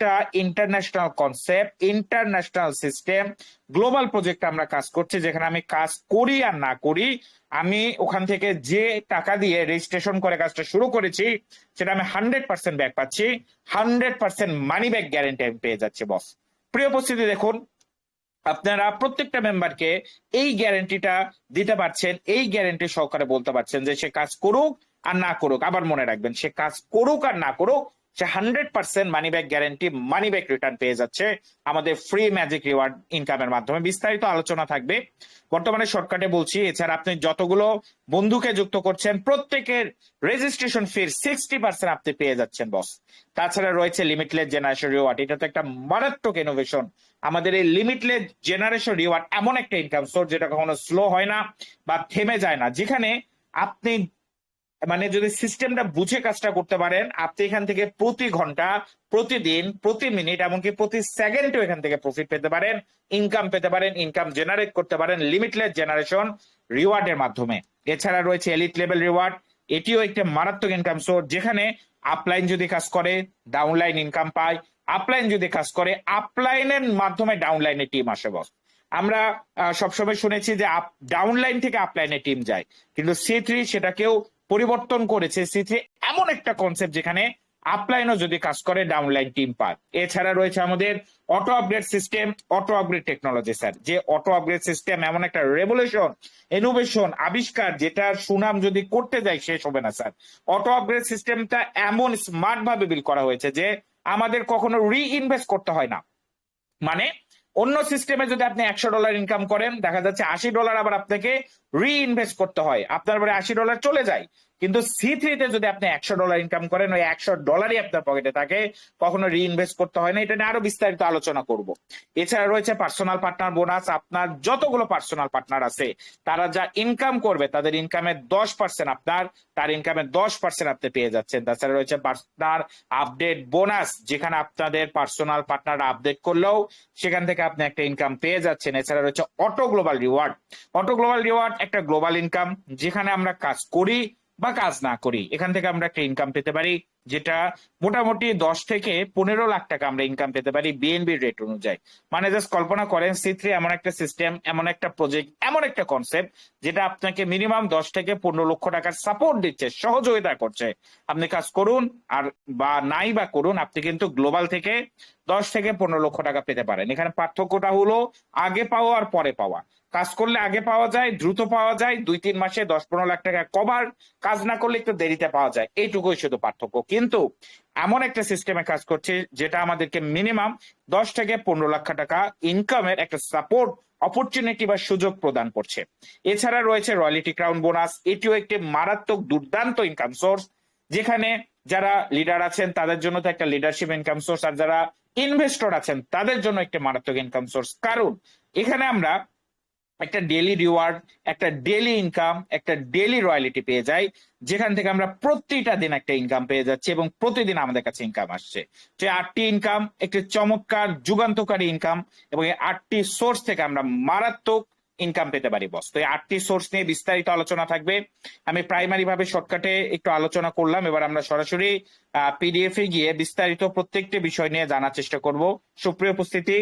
একটা international concept international system global project আমরা কাজ করছি, যেখানে আমি কাজ করি আর না করি, আমি ওখান থেকে যে টাকা দিয়ে রেজিস্ট্রেশন করে কাজটা শুরু করেছি, সেটা আমি হান্ড্রেড পার্সেন্ট ব্যাক পাচ্ছি hundred percent money back guarantee আমি পেয়ে যাচ্ছি বস প্রিয় উপস্থিতি দেখুন, আপনারা প্রত্যেকটা মেম্বারকে এই গ্যারেন্টিটা দিতে পারছেন, এই গ্যারেন্টি সহকারে বলতে পারছেন যে সে কাজ করুক আর না করুক, আবার মনে রাখবেন, সে কাজ করুক আর না করুক সে hundred percent money back guarantee money back return পেয়ে যাচ্ছে আমাদের ফ্রি ম্যাজিক রিওয়ার্ড ইনকামের মাধ্যমে। বিস্তারিত আলোচনা থাকবে। বর্তমানে শর্টকাটে বলছি, এছাড়া আপনি যতগুলো বন্ধুকে যুক্ত করছেন, প্রত্যেকের রেজিস্ট্রেশন ফির সিক্সটি পার্সেন্ট আপনি পেয়ে যাচ্ছেন বস তাছাড়া রয়েছে লিমিটলেস জেনারেশন রিওয়ার্ড এটা তো একটা মারাত্মক ইনোভেশন আমাদের এই লিমিটলেস জেনারেশন রিওয়ার্ড এমন একটা ইনকাম সোর্স যেটা কখনো স্লো হয় না বা থেমে যায় না। যেখানে আপনি মানে যদি সিস্টেমটা বুঝে কাজটা করতে পারেন, আপনি এখান থেকে প্রতি ঘণ্টা, প্রতিদিন, প্রতি মিনিট এমনকি প্রতি সেকেন্ডও এখান থেকে প্রফিট পেতে পারেন ইনকাম পেতে পারেন ইনকাম জেনারেট করতে পারেন লিমিটলেস জেনারেশন রিওয়ার্ডের মাধ্যমে। এছাড়া রয়েছে এলিট লেভেল রিওয়ার্ড এটিও একটি মারাত্মক ইনকাম সোর্স যেখানে আপলাইন যদি কাজ করে ডাউনলাইন ইনকাম পায়। আপলাইন যদি কাজ করে আপলাইনের মাধ্যমে ডাউনলাইনে টিম আসে বস আমরা সবসময় শুনেছি যে ডাউনলাইন থেকে আপলাইনে টিম যায়। কিন্তু সি থ্রি সেটাকেও পরিবর্তন করেছে সি এমন একটা কনসেপ্ট যেখানে আপলাইনও যদি কাজ করে ডাউনলাইন টিম পায় এছাড়া রয়েছে আমাদের auto upgrade system auto upgrade technology sir যে অটো আপগ্রেড সিস্টেম এমন একটা রেভলিউশন ইনোভেশন আবিষ্কার যেটার সুনাম যদি করতে যায় শেষ হবে না স্যার অটো আপগ্রেড সিস্টেমটা এমন স্মার্ট ভাবে বিল করা হয়েছে যে আমাদের কখনো রি ইনভেস্ট করতে হয় না। মানে অন্য সিস্টেমে যদি আপনি একশো ডলার ইনকাম করেন, দেখা যাচ্ছে আশি ডলার আবার আপনাকে রি ইনভেস্ট করতে হয়। আপনার পরে আশি ডলার চলে যায়। কিন্তু সি থ্রিতে যদি আপনি একশো ডলার ইনকাম করেন, ওই একশো ডলারই আপনার পকেটে থাকে। কখনো রি ইনভেস্ট করতে হয় না। এটা নিয়ে আরও বিস্তারিত আলোচনা করব। এছাড়া রয়েছে পার্সোনাল পার্টনার বোনাস আপনার যতগুলো পার্সোনাল পার্টনার আছে, তারা যা ইনকাম করবে, তাদের ইনকামের দশ পার্সেন্ট আপনার, তার ইনকামের দশ পার্সেন্ট আপনি পেয়ে যাচ্ছেন। তাছাড়া রয়েছে পার্টনার আপডেট বোনাস যেখানে আপনাদের পার্সোনাল পার্টনার আপডেট করলেও সেখান থেকে আপনি একটা ইনকাম পেয়ে যাচ্ছেন। এছাড়া রয়েছে auto global reward auto global reward একটা গ্লোবাল ইনকাম যেখানে আমরা কাজ করি বা কাজ না করি, এখান থেকে আমরা একটা ইনকাম পেতে পারি। যেটা মোটামুটি দশ থেকে পনেরো লাখ টাকা আমরা ইনকাম পেতে পারি বিএনবি রেট অনুযায়ী। মানে জাস্ট কল্পনা করেন সি থ্রি এমন একটা সিস্টেম এমন একটা প্রজেক্ট এমন একটা কনসেপ্ট যেটা আপনাকে মিনিমাম দশ থেকে পনেরো লক্ষ টাকার সাপোর্ট দিচ্ছে সহযোগিতা করছে। আপনি কাজ করুন, আর বা নাই বা করুন, আপনি কিন্তু গ্লোবাল থেকে দশ থেকে পনেরো লক্ষ টাকা পেতে পারেন। এখানে পার্থক্যটা হলো আগে পাওয়া আর পরে পাওয়া। কাজ করলে আগে পাওয়া যায়, দ্রুত পাওয়া যায়, দুই তিন মাসে দশ পনেরো লাখ টাকা কভার কাজ না করলে একটু দেরিতে পাওয়া যায়। এইটুকুই শুধু পার্থক্য। কিন্তু এমন একটা সিস্টেমে কাজ করছে যেটা আমাদেরকে মিনিমাম দশ থেকে পনেরো লাখ টাকা ইনকামের একটা সাপোর্ট অপরচুনিটি বা সুযোগ প্রদান করছে। এছাড়া রয়েছে রয়্যালিটি ক্রাউন বোনাস এটিও একটি মারাত্মক দুর্দান্ত ইনকাম সোর্স যেখানে যারা লিডার আছেন তাদের জন্য তো একটা লিডারশিপ ইনকাম সোর্স আর যারা ইনভেস্টর আছেন তাদের জন্য একটি মারাত্মক ইনকাম সোর্স কারণ এখানে আমরা একটা ডেলি রিওয়ার্ড একটা ডেলি ইনকাম একটা ডেলি রয়্যালিটি পেয়ে যাই। যেখান থেকে আমরা প্রতিটা দিন একটা ইনকাম পেয়ে যাচ্ছি এবং প্রতিদিন আমাদের কাছে ইনকাম আসছে। যে আটটি ইনকাম একটি চমৎকার, যুগান্তকারী ইনকাম এবং এই আটটি সোর্স থেকে আমরা মারাত্মক ইনকাম পেতে পারি বস তো এই আটটি সোর্স নিয়ে বিস্তারিত আলোচনা থাকবে। আমি প্রাইমারি ভাবে শর্টকাটে একটু আলোচনা করলাম, এবার আমরা সরাসরি পিডিএফ এ গিয়ে বিস্তারিত প্রত্যেকটি বিষয় নিয়ে জানার চেষ্টা করব। সুপ্রিয় উপস্থিতি